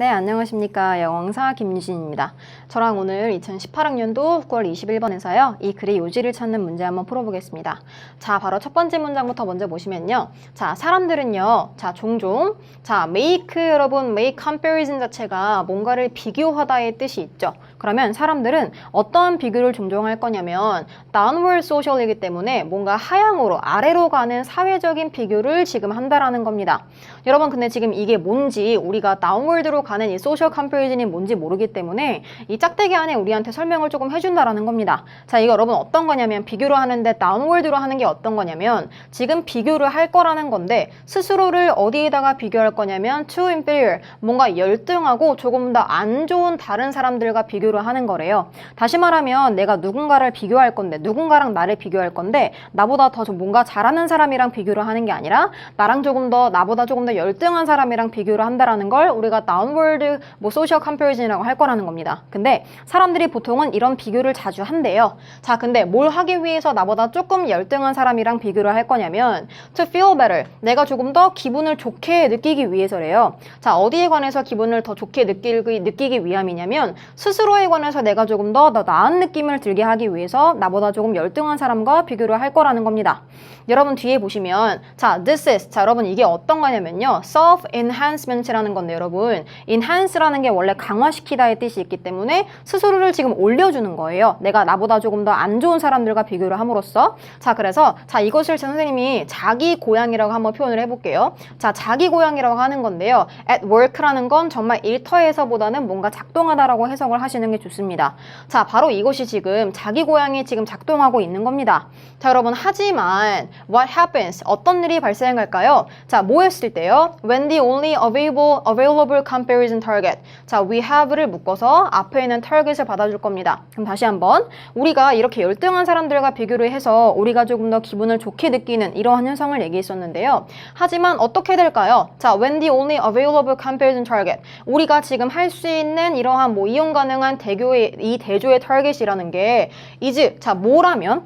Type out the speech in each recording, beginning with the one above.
네, 안녕하십니까. 영어사 김유진입니다. 저랑 오늘 2018학년도 9월 21번에서요. 이 글의 요지를 찾는 문제 한번 풀어보겠습니다. 자, 바로 첫 번째 문장부터 먼저 보시면요. 자, 사람들은요. 자, 종종 자, make 여러분, make comparison 자체가 뭔가를 비교하다의 뜻이 있죠. 그러면 사람들은 어떠한 비교를 종종 할 거냐면 downward social이기 때문에 뭔가 하향으로 아래로 가는 사회적인 비교를 지금 한다라는 겁니다. 여러분 근데 지금 이게 뭔지 우리가 다운월드로 가는 이 소셜 컴패리즌이 뭔지 모르기 때문에 이 짝대기 안에 우리한테 설명을 조금 해준다라는 겁니다. 자 이거 여러분 어떤 거냐면 비교를 하는데 다운월드로 하는 게 어떤 거냐면 지금 비교를 할 거라는 건데 스스로를 어디에다가 비교할 거냐면 to inferior 뭔가 열등하고 조금 더 안 좋은 다른 사람들과 비교를 하는 거래요. 다시 말하면 내가 누군가를 비교할 건데 누군가랑 나를 비교할 건데 나보다 더좀 뭔가 잘하는 사람이랑 비교를 하는 게 아니라 나랑 조금 더 나보다 조금 더 열등한 사람이랑 비교를 한다라는 걸 우리가 다운 월드 뭐 소셜 컴패리즌이라고 할 거라는 겁니다. 근데 사람들이 보통은 이런 비교를 자주 한대요. 자, 근데 뭘 하기 위해서 나보다 조금 열등한 사람이랑 비교를 할 거냐면 to feel better. 내가 조금 더 기분을 좋게 느끼기 위해서래요. 자, 어디에 관해서 기분을 더 좋게 느끼기, 느끼기 위함이냐면 스스로에 관해서 내가 조금 더, 더 나은 느낌을 들게 하기 위해서 나보다 조금 열등한 사람과 비교를 할 거라는 겁니다. 여러분 뒤에 보시면 자, this is 자, 여러분 이게 어떤 거냐면요. self enhancement라는 건데 여러분 enhance라는 게 원래 강화시키다의 뜻이 있기 때문에 스스로를 지금 올려주는 거예요. 내가 나보다 조금 더 안 좋은 사람들과 비교를 함으로써 자, 그래서 자, 이것을 제 선생님이 자기 고향이라고 한번 표현을 해볼게요. 자, 자기 고향이라고 하는 건데요. at work라는 건 정말 일터에서보다는 뭔가 작동하다라고 해석을 하시는 게 좋습니다. 자, 바로 이것이 지금 자기 고향이 지금 작동하고 있는 겁니다. 자, 여러분 하지만 what happens 어떤 일이 발생할까요? 자, 뭐 했을 때요? When the only available available comparison target. 자, we have를 묶어서 앞에 있는 target을 받아줄 겁니다. 그럼 다시 한번 우리가 이렇게 열등한 사람들과 비교를 해서 우리가 조금 더 기분을 좋게 느끼는 이러한 현상을 얘기했었는데요. 하지만 어떻게 될까요? 자, when the only available comparison target. 우리가 지금 할 수 있는 이러한 뭐 이용 가능한 대교의 이 대조의 타겟이라는 게 is 자, 뭐라면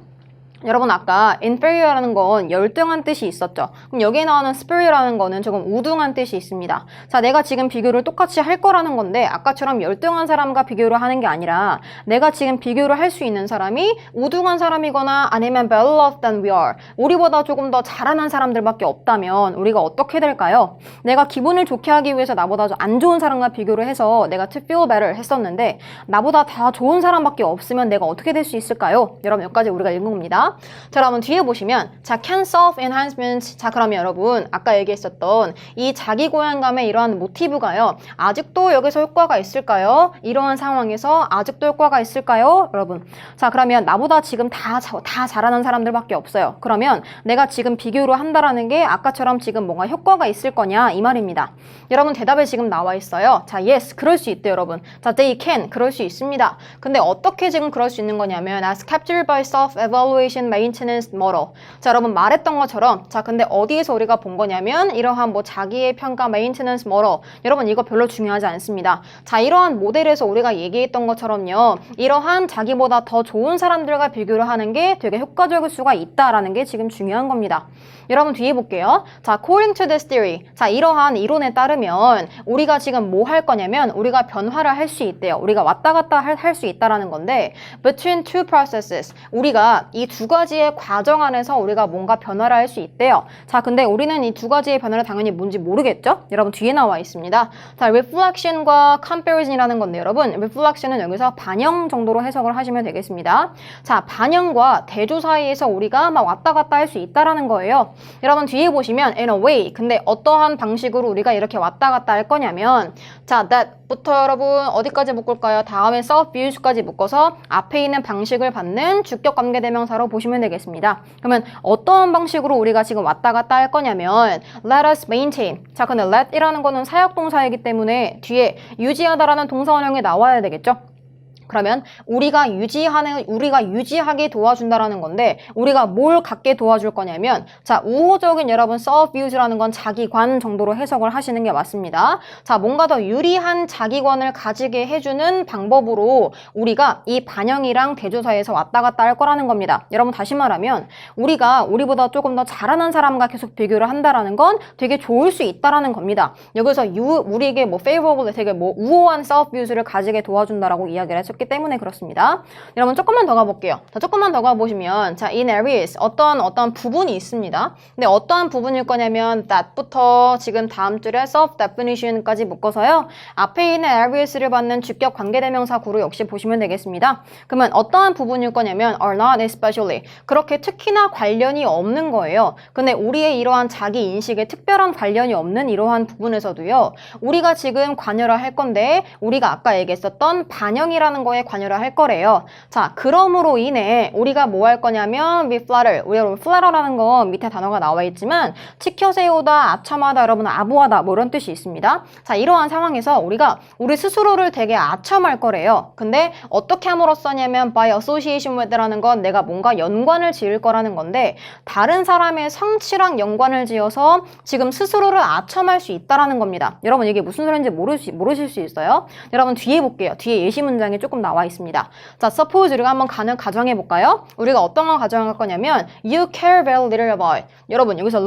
여러분 아까 inferior라는 건 열등한 뜻이 있었죠. 그럼 여기에 나오는 superior라는 거는 조금 우등한 뜻이 있습니다. 자, 내가 지금 비교를 똑같이 할 거라는 건데 아까처럼 열등한 사람과 비교를 하는 게 아니라 내가 지금 비교를 할 수 있는 사람이 우등한 사람이거나 아니면 better off than we are. 우리보다 조금 더 잘하는 사람들밖에 없다면 우리가 어떻게 될까요? 내가 기분을 좋게 하기 위해서 나보다 안 좋은 사람과 비교를 해서 내가 to feel better 했었는데 나보다 다 좋은 사람밖에 없으면 내가 어떻게 될 수 있을까요? 여러분 여기까지 우리가 읽은 겁니다. 자, 그러면 뒤에 보시면 자, can self enhancement. 자, 그러면 여러분 아까 얘기했었던 이 자기 고향감의 이러한 모티브가요. 아직도 여기서 효과가 있을까요? 이러한 상황에서 아직도 효과가 있을까요? 여러분. 자, 그러면 나보다 지금 다, 자- 다 잘하는 사람들밖에 없어요. 그러면 내가 지금 비교를 한다라는 게 아까처럼 지금 뭔가 효과가 있을 거냐 이 말입니다. 여러분 대답에 지금 나와 있어요. 자, yes, 그럴 수 있대요, 여러분. 자, they can, 그럴 수 있습니다. 근데 어떻게 지금 그럴 수 있는 거냐면 as captured by self-evaluation maintenance model. 자, 여러분 말했던 것처럼 자, 근데 어디에서 우리가 본 거냐면 이러한 뭐 자기의 평가 maintenance model. 여러분 이거 별로 중요하지 않습니다. 자, 이러한 모델에서 우리가 얘기했던 것처럼요. 이러한 자기보다 더 좋은 사람들과 비교를 하는 게 되게 효과적일 수가 있다라는 게 지금 중요한 겁니다. 여러분 뒤에 볼게요. 자, according to this theory. 자, 이러한 이론에 따르면 우리가 지금 뭐 할 거냐면 우리가 변화를 할 수 있대요. 우리가 왔다 갔다 할 수 있다라는 건데 between two processes. 우리가 이 두 가지의 과정 안에서 우리가 뭔가 변화를 할 수 있대요. 자, 근데 우리는 이 두 가지의 변화를 당연히 뭔지 모르겠죠? 여러분 뒤에 나와 있습니다. 자, reflection과 comparison이라는 건데 여러분 reflection은 여기서 반영 정도로 해석을 하시면 되겠습니다. 자, 반영과 대조 사이에서 우리가 막 왔다 갔다 할 수 있다라는 거예요. 여러분 뒤에 보시면 in a way 근데 어떠한 방식으로 우리가 이렇게 왔다 갔다 할 거냐면 자 that부터 여러분 어디까지 묶을까요? 다음에 self views까지 묶어서 앞에 있는 방식을 받는 주격 관계 대명사로 보시면 되겠습니다. 그러면 어떠한 방식으로 우리가 지금 왔다 갔다 할 거냐면 let us maintain 자 근데 let이라는 거는 사역 동사이기 때문에 뒤에 유지하다라는 동사 원형이 나와야 되겠죠? 그러면 우리가 유지하는 우리가 유지하게 도와준다라는 건데 우리가 뭘 갖게 도와줄 거냐면 자 우호적인 여러분 views라는 건 자기관 정도로 해석을 하시는 게 맞습니다. 자 뭔가 더 유리한 자기관을 가지게 해주는 방법으로 우리가 이 반영이랑 대조사에서 왔다 갔다 할 거라는 겁니다. 여러분 다시 말하면 우리가 우리보다 조금 더 잘하는 사람과 계속 비교를 한다라는 건 되게 좋을 수 있다라는 겁니다. 여기서 유 우리에게 뭐 favorable 되게 뭐 우호한 views를 가지게 도와준다라고 이야기를 했 었기 때문에 그렇습니다. 여러분 조금만 더 가볼게요. 자, 조금만 더 가보시면 자, in areas 어떤 어떤 부분이 있습니다. 근데 어떠한 부분일 거냐면 that부터 지금 다음 줄에 self definition까지 묶어서요. 앞에 있는 areas를 받는 주격 관계대명사 구로 역시 보시면 되겠습니다. 그러면 어떠한 부분일 거냐면 are not especially 그렇게 특히나 관련이 없는 거예요. 근데 우리의 이러한 자기 인식에 특별한 관련이 없는 이러한 부분에서도요. 우리가 지금 관여를 할 건데 우리가 아까 얘기했었던 반영이라는 거에 관여를 할 거래요. 자, 그럼으로 인해 우리가 뭐 할 거냐면 be flatter. 우리 여러분 flatter라는 건 밑에 단어가 나와 있지만 치켜 세우다, 아첨하다, 여러분 아부하다 뭐 이런 뜻이 있습니다. 자, 이러한 상황에서 우리가 우리 스스로를 되게 아첨할 거래요. 근데 어떻게 함으로써냐면 by association with라는 건 내가 뭔가 연관을 지을 거라는 건데 다른 사람의 성취랑 연관을 지어서 지금 스스로를 아첨할 수 있다라는 겁니다. 여러분 이게 무슨 소리인지 모르시, 모르실 수 있어요? 여러분 뒤에 볼게요. 뒤에 예시 문장이 조금 나와 있습니다. 자, suppose 우리가 한번 가능 가정해 볼까요? 우리가 어떤 걸 가정할 거냐면 you care very little about. 여러분 여기서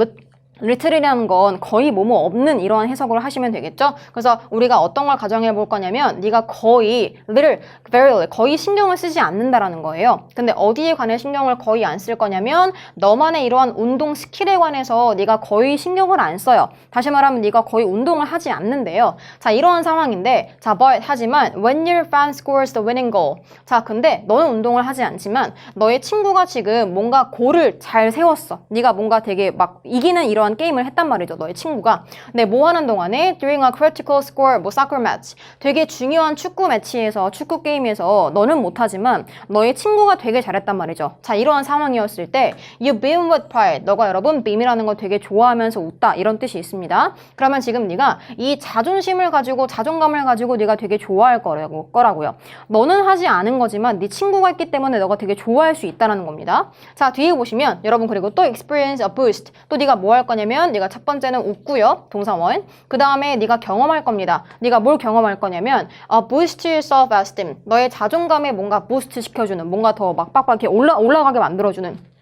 리틀이라는 건 거의 뭐뭐 없는 이러한 해석을 하시면 되겠죠? 그래서 우리가 어떤 걸 가정해 볼 거냐면 네가 거의 little, very little, 거의 신경을 쓰지 않는다라는 거예요. 근데 어디에 관해 신경을 거의 안 쓸 거냐면 너만의 이러한 운동 스킬에 관해서 네가 거의 신경을 안 써요. 다시 말하면 네가 거의 운동을 하지 않는데요. 자, 이러한 상황인데 자, but 하지만 when your fan scores the winning goal. 자, 근데 너는 운동을 하지 않지만 너의 친구가 지금 뭔가 골을 잘 세웠어. 네가 뭔가 되게 막 이기는 이 러한 게임을 했단 말이죠. 너의 친구가. 근데 뭐 하는 동안에 during a critical score 뭐 soccer match 되게 중요한 축구 매치에서 축구 게임에서 너는 못하지만 너의 친구가 되게 잘했단 말이죠. 자 이러한 상황이었을 때 you beam with pride 너가 여러분 beam이라는 거 되게 좋아하면서 웃다 이런 뜻이 있습니다. 그러면 지금 네가 이 자존심을 가지고 자존감을 가지고 네가 되게 좋아할 거라고, 거라고요. 너는 하지 않은 거지만 네 친구가 있기 때문에 너가 되게 좋아할 수 있다는 겁니다. 자 뒤에 보시면 여러분 그리고 또 experience a boost 또 네가 뭐 할 거냐 면 네가 첫 번째는 웃고요 동사원. 그 다음에 네가 경험할 겁니다. 네가 뭘 경험할 거냐면 a boost your self esteem. 너의 자존감에 뭔가 부스트 시켜주는 뭔가 더 막 빡빡 이렇게 올라 올라가게 만들어주는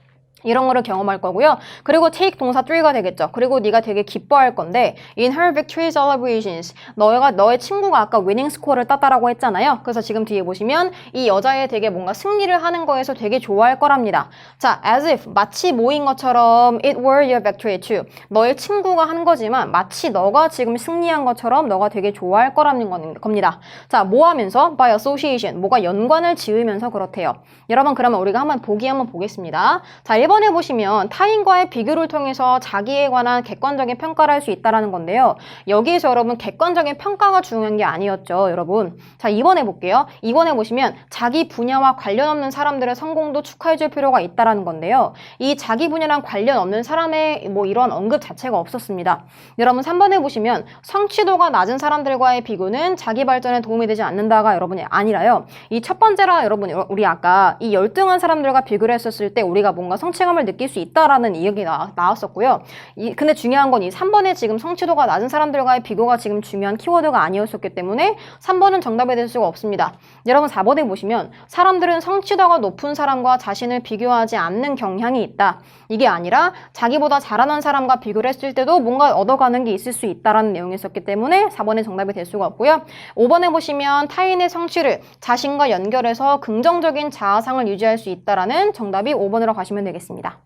이런 거를 경험할 거고요. 그리고 take 동사 3가 되겠죠. 그리고 네가 되게 기뻐할 건데 in her victory celebrations 너가 너의 친구가 아까 winning score를 땄다라고 했잖아요. 그래서 지금 뒤에 보시면 이 여자애 되게 뭔가 승리를 하는 거에서 되게 좋아할 거랍니다. 자, as if 마치 모인 것처럼 it were your victory too. 너의 친구가 한 거지만 마치 너가 지금 승리한 것처럼 너가 되게 좋아할 거라는 건- 겁니다. 자, 뭐 하면서 by association 뭐가 연관을 지으면서 그렇대요. 여러분 그러면 우리가 한번 보기 한번 보겠습니다. 자, 1번 에 보시면 타인과의 비교를 통해서 자기에 관한 객관적인 평가를 할 수 있다라는 건데요. 여기에서 여러분 객관적인 평가가 중요한 게 아니었죠, 여러분. 자, 2번에 볼게요. 2번에 보시면 자기 분야와 관련 없는 사람들의 성공도 축하해 줄 필요가 있다라는 건데요. 이 자기 분야랑 관련 없는 사람의 뭐 이런 언급 자체가 없었습니다. 여러분 3번에 보시면 성취도가 낮은 사람들과의 비교는 자기 발전에 도움이 되지 않는다가 여러분이 아니라요. 이 첫 번째라 여러분 우리 아까 이 열등한 사람들과 비교를 했었을 때 우리가 뭔가 성취 감을 느낄 수 있다라는 이야기 나, 나왔었고요. 이, 근데 중요한 건 이 3번에 지금 성취도가 낮은 사람들과의 비교가 지금 중요한 키워드가 아니었었기 때문에 3번은 정답이 될 수가 없습니다. 여러분 4번에 보시면 사람들은 성취도가 높은 사람과 자신을 비교하지 않는 경향이 있다. 이게 아니라 자기보다 잘하는 사람과 비교를 했을 때도 뭔가 얻어가는 게 있을 수 있다라는 내용이 있었기 때문에 4번에 정답이 될 수가 없고요. 5번에 보시면 타인의 성취를 자신과 연결해서 긍정적인 자아상을 유지할 수 있다라는 정답이 5번으로 가시면 되 겠습니다.